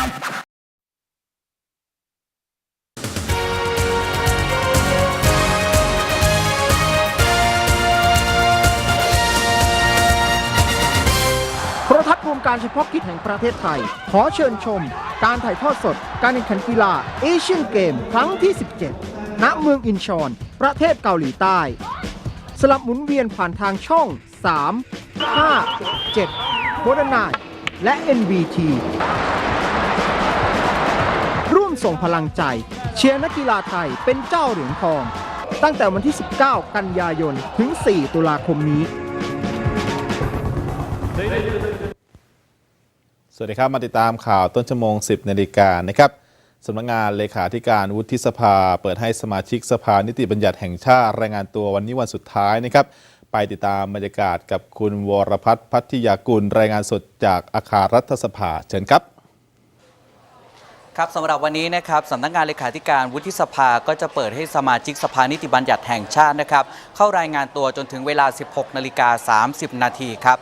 โทรทัศน์รวมการเฉพาะกิจแห่งประเทศไทย ขอเชิญชม การถ่ายทอดสด การแข่งขันกีฬาเอเชียนเกม ครั้งที่ 17 ณ เมืองอินชอน ประเทศเกาหลีใต้ สลับหมุนเวียนผ่านทางช่อง 3 5 7โบดนายและ NBT ส่งพลังใจ เชียร์นักกีฬาไทยเป็นเจ้าเหรียญทอง ตั้งแต่วันที่ 19 กันยายนถึง 4 ตุลาคมนี้ สวัสดีครับ มาติดตามข่าวต้นชั่วโมง 10 นาฬิกานะครับสำนักงานเลขาธิการวุฒิสภา เปิดให้สมาชิกสภานิติบัญญัติแห่งชาติรายงานตัววันนี้วันสุดท้ายนะครับ ไปติดตามบรรยากาศกับคุณวรพัฒน์พัทยากุล รายงานสดจากอาคารรัฐสภาเชิญครับ ครับสำหรับวันนี้นะครับสำนักงานเลขาธิการวุฒิสภาก็จะเปิดให้สมาชิกสภานิติบัญญัติแห่งชาตินะครับ เข้ารายงานตัวจนถึงเวลา 16นาฬิกา30 นาทีครับ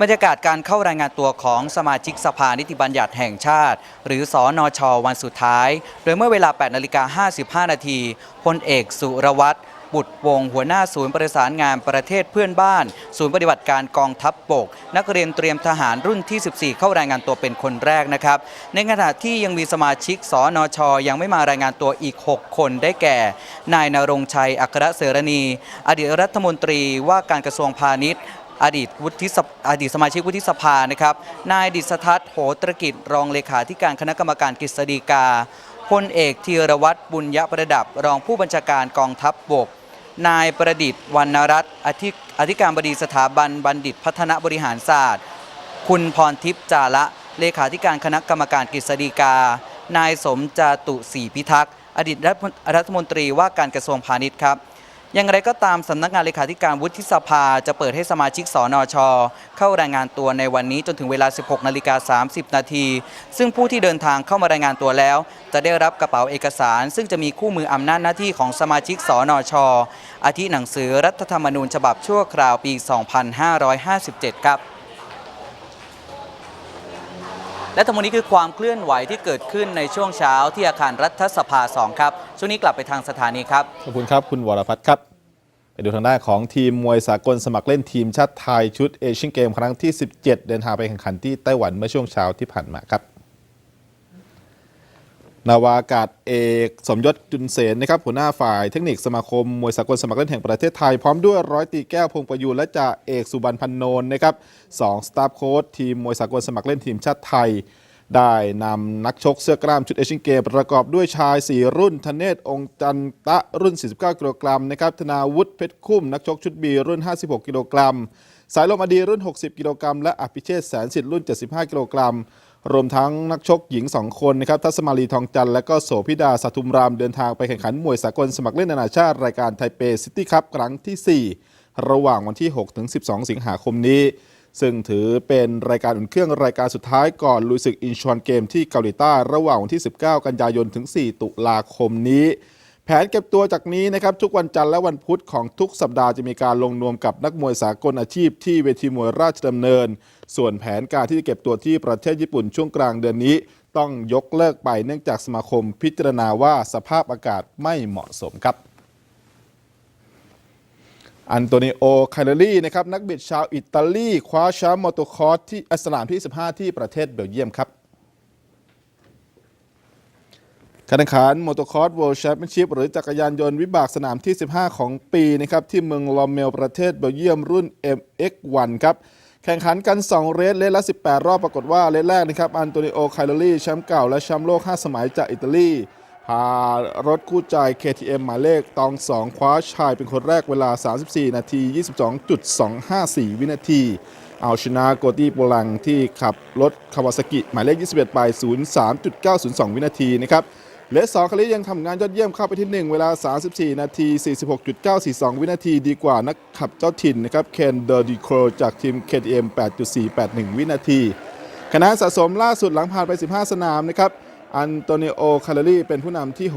บรรยากาศการเข้ารายงานตัวของสมาชิกสภานิติบัญญัติแห่งชาติ หรือสอนอชวันสุดท้าย โดยเมื่อเวลา 8 นาฬิกา 55 นาทีพลเอกสุรวัตร บุตรวงหัวหน้าศูนย์ประสานงานประเทศเพื่อนบ้าน ศูนย์ปฏิบัติการกองทัพบก นักเรียนเตรียมทหารรุ่นที่ 14 เข้ารายงานตัวเป็นคนแรกนะครับ ในขณะที่ยังมีสมาชิกสอนอชยังไม่มารายงานตัวอีก 6 คนได้แก่ นายนรงชัย อัครเสรณี อดีตรัฐมนตรีว่าการกระทรวงพาณิชย์อดีตวุฒิสอดีตสมาชิกวุฒิสภานะครับ นายดิษทัศน์โหตรกิจ รองเลขาธิการคณะกรรมการกฤษฎีกาพลเอกธีรวัตรบุญยประดับ รองผู้บัญชาการกองทัพบบก นายประดิษฐ์วรรณรัตน์อธิอธิการบดีสถาบันบัณฑิตพัฒนบริหารศาสตร์ คุณพรทิพย์จาระเลขาธิการคณะกรรมการกฤษฎีกา นายสมจาตุศรีพิทักษ์ อดีตรัฐมนตรีว่าการกระทรวงพาณิชย์ครับ อย่างไรก็ตามสำนักงานเลขาธิการวุฒิสภา จะเปิดให้สมาชิกสอนอชเข้ารายงานตัวในวันนี้จนถึงเวลา 16 นาฬิกา 30 นาที ซึ่งผู้ที่เดินทางเข้ามารายงานตัวแล้ว จะได้รับกระเป๋าเอกสาร ซึ่งจะมีคู่มืออำนาจหน้าที่ของสมาชิกสอนอชอาทิหนังสือรัฐธรรมนูญฉบับชั่วคราวปี 2557 ครับและทั้งหมดนี้คือความเคลื่อนไหวที่เกิดขึ้นในช่วงเช้าที่อาคารรัฐสภา 2 ครับ ช่วงนี้กลับไปทางสถานีครับ ขอบคุณครับ คุณวรพัฒน์ครับ ไปดูทางด้านของทีมมวยสากลสมัครเล่นทีมชาติไทยชุดเอเชียนเกมครั้งที่ 17 เดินทางไปแข่งขันที่ไต้หวันเมื่อช่วงเช้าที่ผ่านมาครับ นาวากาศเอกสมยศจุนเสนนะครับหัวหน้าฝ่ายเทคนิคสมาคมมวยสากลสมัครเล่นแห่งประเทศไทย พร้อมด้วยร้อยตีแก้วพงประยูนและจ่าเอกสุบรรณพันโนนนะครับสองสตาฟโค้ชทีมมวยสากลสมัครเล่นทีมชาติไทย ได้นำนักชกเสื้อกล้ามชุดเอเชียนเกมประกอบด้วยชาย 4 รุ่นธเนศองค์จันตะรุ่น 49 กิโลกรัมนะครับธนาวุฒิเพชรคุ้ม นักชกชุดบีรุ่น 56 กิโลกรัมสายลมอดีรุ่น 60 กิโลกรัมและอภิเชษแสนสิทธิ์รุ่น 75 กิโลกรัม รวมทั้งนักชกหญิง 2 คนนะครับทัศมารีทองจันทร์และก็โสพิดาสัทุมรามเดินทางไปแข่งขันมวยสากลสมัครเล่นนานาชาติ รายการไทเปซิตี้คัพครั้งทีสี่ 4 ระหว่างวันที่ 6 ถึง 12 สิงหาคมนี้ ซึ่งถือเป็นรายการอุ่นเครื่องรายการสุดท้ายก่อนลุยศึกอินชอนเกมที่เกาหลีใต้ระหว่างวันที่ 19 กันยายนถึง 4 ตุลาคมนี้ แผนเก็บตัวจากนี้นะครับทุกวันจันทร์และวันพุธของทุกสัปดาห์จะมีการลงนวมกับนักมวยสากลอาชีพที่เวทีมวยราชดำเนิน ส่วนแผนการที่จะเก็บตัวที่ประเทศญี่ปุ่นช่วงกลางเดือนนี้ ต้องยกเลิกไปเนื่องจากสมาคมพิจารณาว่าสภาพอากาศไม่เหมาะสมครับอันโตนิโอ คาเรลี่นะครับนักบิดชาวอิตาลี คว้าแชมป์มอเตอร์คอร์สที่สนามที่ 15 ที่ประเทศเบลเยียมครับ การแข่งขันมอเตอร์คอร์ส World Championship หรือจักรยานยนต์วิบากสนามที่ 15 ของปีนะครับที่เมืองลอมเมลประเทศเบลเยียมรุ่น MX1 ครับแข่งขันกัน 2 เรสเรสละ 18 รอบปรากฏว่าเรสแรกนะครับอันโตนิโอคาเรลี่แชมป์เก่าและแชมป์โลก 5 สมัยจากอิตาลี พารถคู่ใจ KTM หมายเลขตอง 2 คว้าชายเป็นคนแรกเวลา 34 นาที 22.254 วินาที เอาชนะโกตี้โปลังที่ขับรถคาวาซากิหมายเลข 21 ไป 03.902 วินาทีนะครับ เลสสองคาริยังทำงานยอดเยี่ยมเข้าไปที่ 1 เวลา 34 นาที 46.942 วินาทีดีกว่านักขับเจ้าถิ่นนะครับเคนเดอร์ดิโครจากทีม KTM 8.481 วินาทีคะแนนสะสมล่าสุดหลังผ่านไป 15 สนามนะครับอันโตนิโอ คาร์ลีเป็นผู้นำที่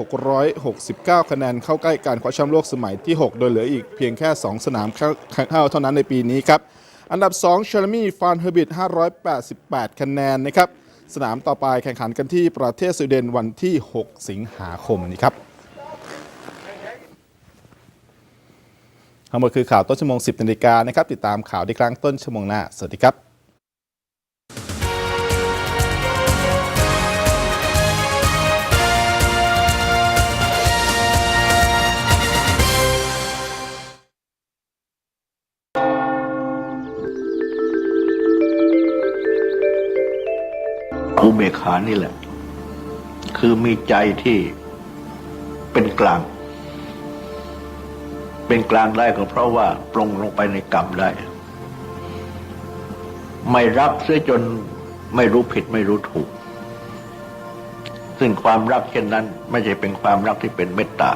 669 คะแนนเข้าใกล้การคว้าแชมป์โลกสมัยที่ 6 โดยเหลืออีกเพียงแค่ 2 สนามเข้าเท่านั้นในปีนี้ครับ อันดับ 2 เชลมี่ ฟานเฮอร์บิท588 คะแนนนะครับ สนามต่อไปแข่งขันกันที่ประเทศสวีเดนวันที่ 6 สิงหาคมนี้ครับทั้งหมดคือข่าวต้นชั่วโมง 10นาฬิกานะครับ ติดตามข่าวได้ครั้งต้นชั่วโมงหน้า สวัสดีครับ อุเบกขานี่แหละ คือมีใจที่เป็นกลาง เป็นกลางได้ก็เพราะว่าปรงลงไปในกรรมได้ ไม่รับเสียจนไม่รู้ผิดไม่รู้ถูก ซึ่งความรักเช่นนั้น ไม่ใช่เป็นความรักที่เป็นเมตตา